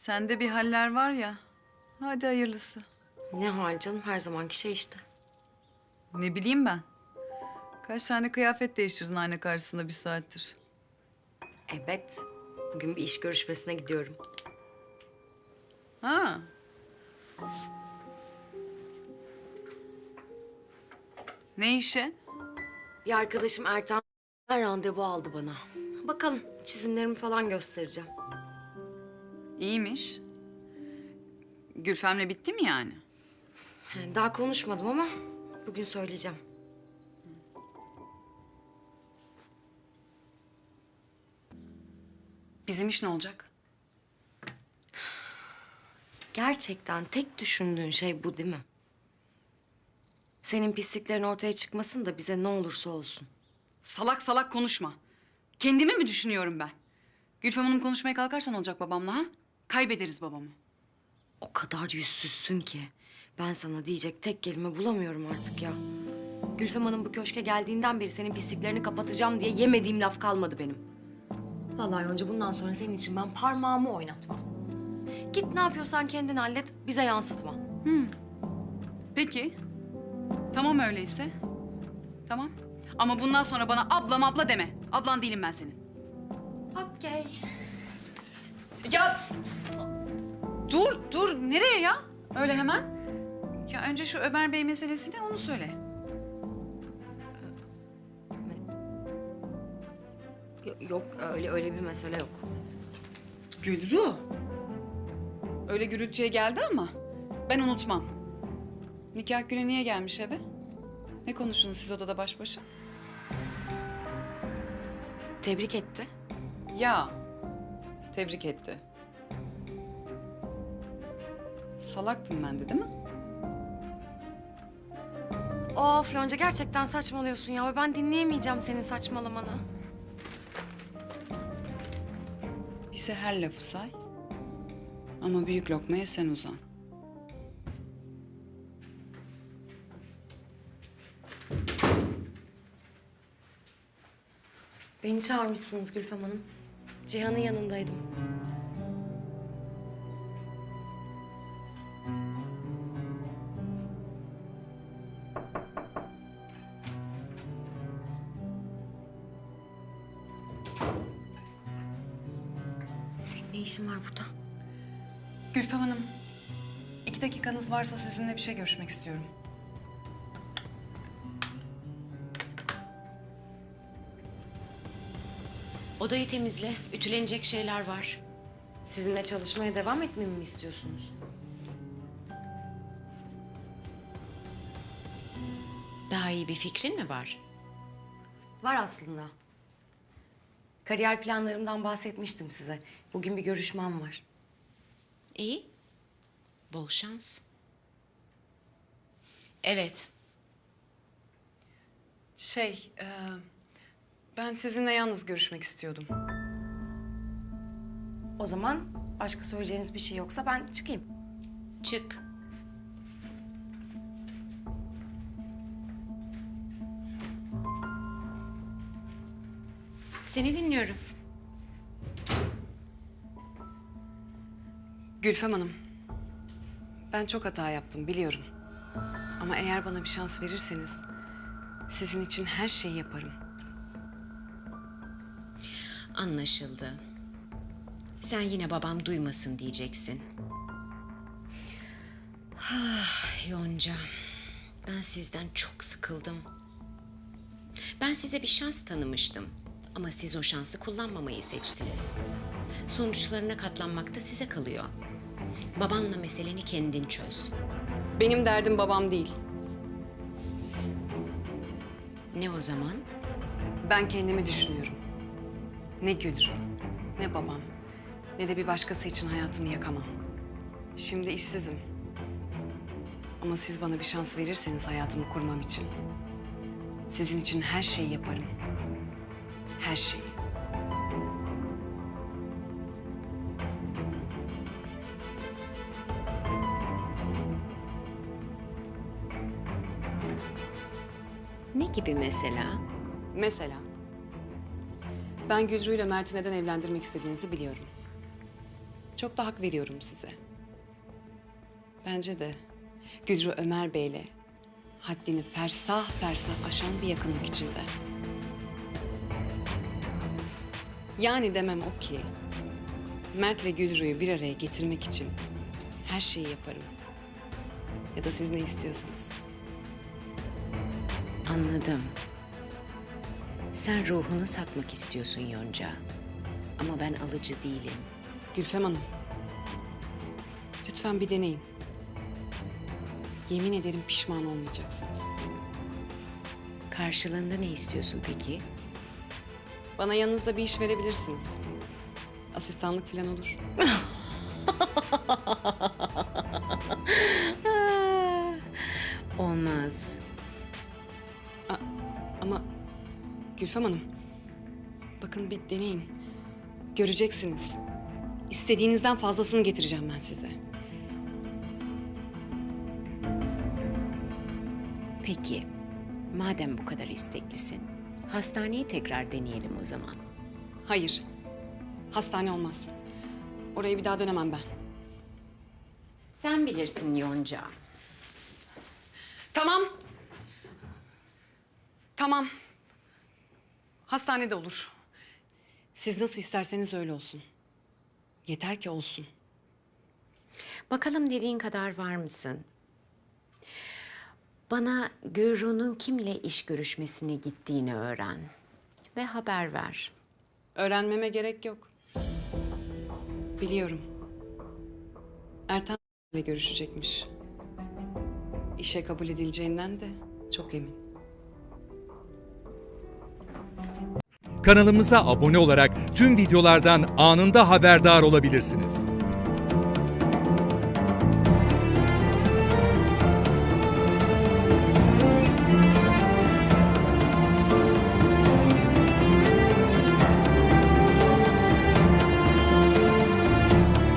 Sende bir haller var ya. Hadi hayırlısı. Ne hal canım her zamanki şey işte. Ne bileyim ben. Kaç tane kıyafet değiştirdin ayna karşısında bir saattir. Evet. Bugün bir iş görüşmesine gidiyorum. Ha. Ne işe? Bir arkadaşım Ertan randevu aldı bana. Bakalım çizimlerimi falan göstereceğim. İyiymiş. Gülfem'le bitti mi yani? Yani daha konuşmadım ama bugün söyleyeceğim. Bizim iş ne olacak? Gerçekten tek düşündüğün şey bu değil mi? Senin pisliklerin ortaya çıkmasın da bize ne olursa olsun. Salak salak konuşma. Kendimi mi düşünüyorum ben? Gülfem Hanım konuşmaya kalkarsan olacak babamla ha? Kaybederiz babamı. O kadar yüzsüzsün ki. Ben sana diyecek tek kelime bulamıyorum artık ya. Gülfem Hanım bu köşke geldiğinden beri senin pisliklerini kapatacağım diye yemediğim laf kalmadı benim. Vallahi Yonca bundan sonra senin için ben parmağımı oynatmam. Git ne yapıyorsan kendin hallet, bize yansıtma. Peki. Tamam öyleyse. Tamam. Ama bundan sonra bana ablam abla deme. Ablan değilim ben senin. Okey. Ya nereye ya? Öyle hemen. Ya önce şu Ömer Bey meselesini onu söyle. Yok öyle öyle bir mesele yok. Gülru. Öyle gürültüye geldi ama ben unutmam. Nikah günü niye gelmiş eve? Ne konuştunuz siz odada baş başa? Tebrik etti. Ya. Tebrik etti. Salaktım ben de değil mi? Of Yonca gerçekten saçmalıyorsun ya. Ben dinleyemeyeceğim senin saçmalamanı. Bize her lafı say. Ama büyük lokmaya sen uzan. Beni çağırmışsınız Gülfem Hanım. Cihan'ın yanındaydım. İşin var burada? Gülfem Hanım, iki dakikanız varsa sizinle bir şey görüşmek istiyorum. Odayı temizle. Ütülenecek şeyler var. Sizinle çalışmaya devam etmemi mi istiyorsunuz? Daha iyi bir fikrin mi var? Var aslında. Kariyer planlarımdan bahsetmiştim size. Bugün bir görüşmem var. İyi. Bol şans. Evet. Şey, e, ben sizinle yalnız görüşmek istiyordum. O zaman başka söyleyeceğiniz bir şey yoksa ben çıkayım. Çık. Seni dinliyorum. Gülfem Hanım, ben çok hata yaptım biliyorum. Ama eğer bana bir şans verirseniz sizin için her şeyi yaparım. Anlaşıldı. Sen yine babam duymasın diyeceksin. Ah Yonca. Ben sizden çok sıkıldım. Ben size bir şans tanımıştım. Ama siz o şansı kullanmamayı seçtiniz. Sonuçlarına katlanmak da size kalıyor. Babanla meseleni kendin çöz. Benim derdim babam değil. Ne o zaman? Ben kendimi düşünüyorum. Ne Gülru, ne babam, ne de bir başkası için hayatımı yakamam. Şimdi işsizim. Ama siz bana bir şans verirseniz hayatımı kurmam için. Sizin için her şeyi yaparım. Her şeyi. Ne gibi mesela? Mesela ben Gülru ile Mert'i neden evlendirmek istediğinizi biliyorum. Çok da hak veriyorum size. Bence de Gülru Ömer Bey'le haddini fersah fersah aşan bir yakınlık içinde. Yani demem o ki Mert'le Gülru'yu bir araya getirmek için her şeyi yaparım. Ya da siz ne istiyorsanız. Anladım. Sen ruhunu satmak istiyorsun Yonca. Ama ben alıcı değilim. Gülfem Hanım. Lütfen bir deneyin. Yemin ederim pişman olmayacaksınız. Karşılığında ne istiyorsun peki? Bana yanınızda bir iş verebilirsiniz. Asistanlık falan olur. Olmaz. Ama Gülfem Hanım, bakın bir deneyin. Göreceksiniz. İstediğinizden fazlasını getireceğim ben size. Peki, madem bu kadar isteklisin, hastaneyi tekrar deneyelim o zaman. Hayır, hastane olmaz. Oraya bir daha dönemem ben. Sen bilirsin Yonca. Tamam. Tamam. Hastanede olur. Siz nasıl isterseniz öyle olsun. Yeter ki olsun. Bakalım dediğin kadar var mısın? Bana Gürru'nun kimle iş görüşmesine gittiğini öğren ve haber ver. Öğrenmeme gerek yok. Biliyorum. Ertan ile görüşecekmiş. İşe kabul edileceğinden de çok emin. Kanalımıza abone olarak tüm videolardan anında haberdar olabilirsiniz.